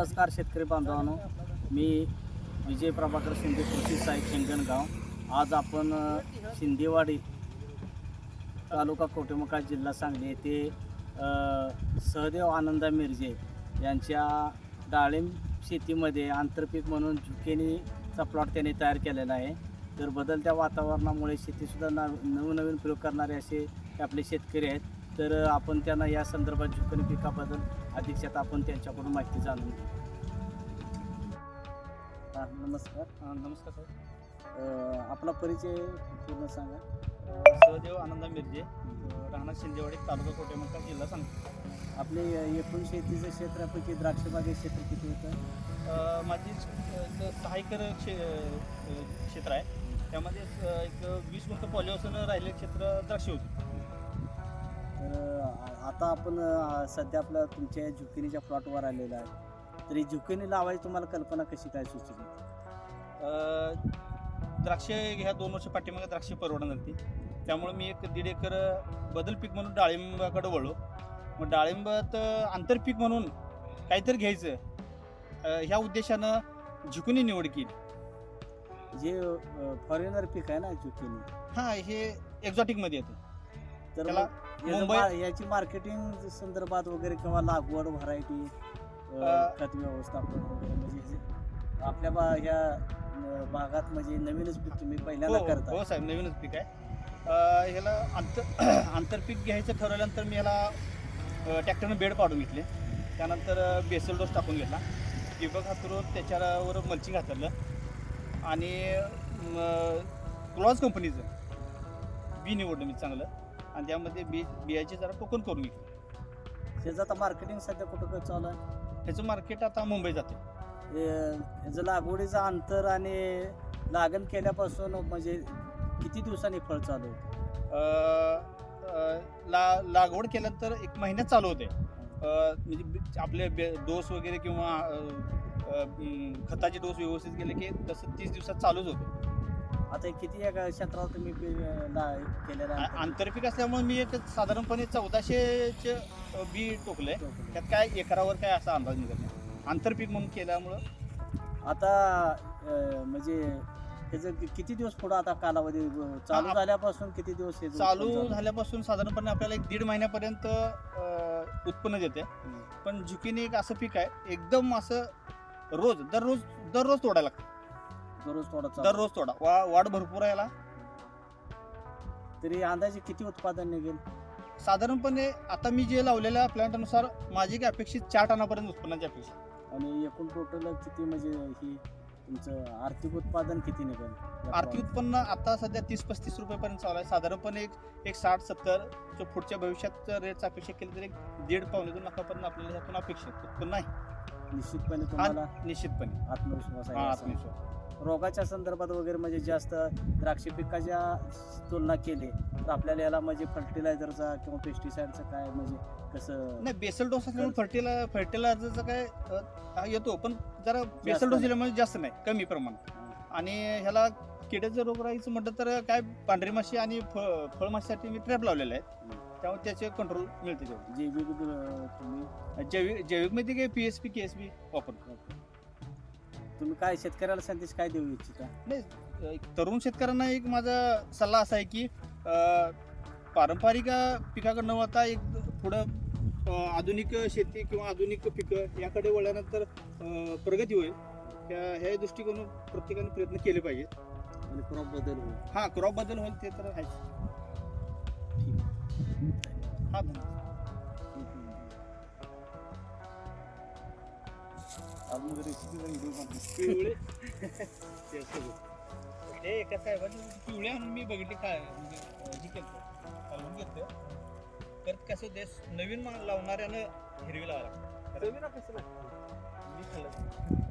नमस्कार शेतकरी बांधवांनो. मी विजय प्रभाकर शिंदे कृषी साहेब हिंगणगाव आज आपण शिंदेवाडी तालुका कोटेमुखा जिल्हा सांगली येथे सहदेव आनंदा मिरजे यांच्या डाळिंब शेतीमध्ये आंतरपीक म्हणून झुकेनीचा प्लॉट त्यांनी तयार केलेला आहे. तर बदलत्या वातावरणामुळे शेतीसुद्धा ना नवनवीन प्रयोग करणारे असे आपले शेतकरी आहेत. तर आपण त्यांना या संदर्भात झुकणी पिकाबद्दल अधिकच्यात आपण त्यांच्याकडून माहिती जाणून घेऊ. हा, नमस्कार. नमस्कार सर. आपला परिचय पूर्ण सांगा. सहदेव आनंदा मिरजे राहणार शिंदेवाडी तालुका कोटेमंका जिल्हा सांगतो आपले एकूण शेतीचं क्षेत्रापैकी द्राक्ष बागे क्षेत्र किती होतं? माझी सहा एकर क्षे क्षेत्र आहे. त्यामध्ये एक वीस गुंठ पॉलिओसन राहिलेले क्षेत्र द्राक्ष होते. तर आता आपण सध्या आपलं तुमच्या झुकिनीच्या प्लॉटवर आलेला आहे. तर झुकिनी लावायची तुम्हाला कल्पना कशी काय सुचली? द्राक्ष ह्या दोन वर्ष पाठीमागे द्राक्ष परवडणार होती. त्यामुळे मी एक दीड एकर बदल पीक म्हणून डाळिंबाकडे वळलो. मग डाळिंबात आंतरपीक म्हणून काहीतरी घ्यायचं. ह्या उद्देशानं झुकुनी निवड केली. जे फॉरेनर पीक आहे ना झुकिनी? हां हे एक्झॉटिकमध्ये येतं. तर त्याला मुंबई- याची मार्केटिंग संदर्भात वगैरे किंवा लागवड व्हरायटी खत व्यवस्थापन वगैरे म्हणजे आपल्या बा ह्या भागात म्हणजे नवीनच पीक तुम्ही हो पहिल्यांदा हो करता. साहेब नवीनच पीक आहे. ह्याला आंतर आंतरपीक घ्यायचं ठरवल्यानंतर मी ह्याला ट्रॅक्टरनं बेड पाडून घेतले. त्यानंतर बेसल डोस टाकून घेतला. ठिबक हातरून त्याच्यावर मल्चिंग हातरलं आणि क्लॉज कंपनीचं बी निवडलं मी चांगलं. आणि त्यामध्ये बी बियाची जरा टोकन करून घेतली. त्याचं आता मार्केटिंग सध्या कुठं काय चालू आहे? ह्याचं मार्केट आता मुंबई जाते हे, ह्याचं लागवडीचं अंतर आणि लागण केल्यापासून म्हणजे किती दिवसांनी फळ चालू होतं? अ, अ, ला लागवड केल्यानंतर एक महिन्यात चालू होते. अ, म्हणजे बी- आपले बे- डोस वगैरे किंवा अ, अ, म, खताचे डोस व्यवस्थित केले की तसं तीस दिवसात चालूच होते. आता हे किती एका क्षेत्रावर तुम्ही पी- केलेलं आहे? आंतरपीक असल्यामुळे मी एक साधारणपणे चौदाशेचे बी टोकलंय. त्यात काय एकरावर काय असा अंदाज निघत नाही. आंतरपीक म्हणून केल्यामुळं. आता अ, म्हणजे त्याचं कि- किती दिवस पुढं आता कालावधी अ, चालू झाल्यापासून किती दिवस हे चालू झाल्यापासून साधारणपणे आपल्याला एक दीड महिन्यापर्यंत अ, उत्पन्न देते हम्म. पण झुकिनी एक असं पीक आहे एकदम असं रोज दररोज दररोज तोडायला लागतं. दररोज थोडा चालू. दररोज तोडा वा वाढ भरपूर आहे याला. तरी अंदाजे किती उत्पादन निघेल? साधारणपणे आता मी जे लावलेल्या प्लॅन्टनुसार माझी काय अपेक्षित चार टनापर्यंत उत्पन्नाची अपेक्षा आणि एकूण टोटल किती म्हणजे ही तुमचं आर्थिक उत्पादन किती निघेल? या आर्थिक उत्पन्न आता सध्या तीस पस्तीस रुपयेपर्यंत चालू आहे. साधारणपणे एक एक साठ सत्तर च्या पुढच्या भविष्यात रेटचा अपेक्षा केली तर एक दीड पावणे दोन लाखापर्यंत आपल्याला ह्यातून अपेक्षित उत्पन्न आहे? निश्चितपणे तुम्हाला निश्चितपणे. आत्मविश्वास हा आहे असं. आत्मविश्वास. रोगाच्या संदर्भात वगैरे म्हणजे जास्त द्राक्ष पिकाच्या तुलना केली तर आपल्याला याला म्हणजे फर्टिलायझरचा किंवा पेस्टिसाइडचा काय म्हणजे कसं नाही बेसल डोस असल्यामुळे फर्टिला फर्टिलायझरचा काय अ, हा येतो पण जरा बेसल डोस नाही. दिल्यामुळे जास्त नाही कमी प्रमाणात. आणि ह्याला किड्याचं रोग राहायचं म्हटलं तर काय पांढरी माशी आणि फ फळमाशीसाठी मी ट्रॅप लावलेले आहेत. त्यामुळे त्याचे कंट्रोल मिळते तेवढं. जैविक जैविक जैविकमध्ये काय P S P K S B वापरतो? तुम्ही काय शेतकऱ्याला संदेश काय देऊ इच्छिता? नाही एक तरुण शेतकऱ्यांना एक माझा सल्ला असा आहे की अ, पारंपरिक पिकाकडनं वळता एक पुढं अ, आधुनिक शेती किंवा आधुनिक पिकं याकडे वळल्यानंतर अ, प्रगती होईल. त्या ह्या दृष्टिकोनातून प्रत्येकाने प्रयत्न केले पाहिजेत. आणि क्रॉप बदल होईल. हा क्रॉपबद्दल होईल ते तर आहेच. हा धन्यवाद. पिवळे ते असं बघ. ते कसं आहे म्हणजे पिवळे आणून मी बघितले काय म्हणजे अं, हे केलं कालवून घेतलं तर कसं ते नवीन मा- लावणाऱ्यानं हिरवी लावा लागतं. मी खाल्लं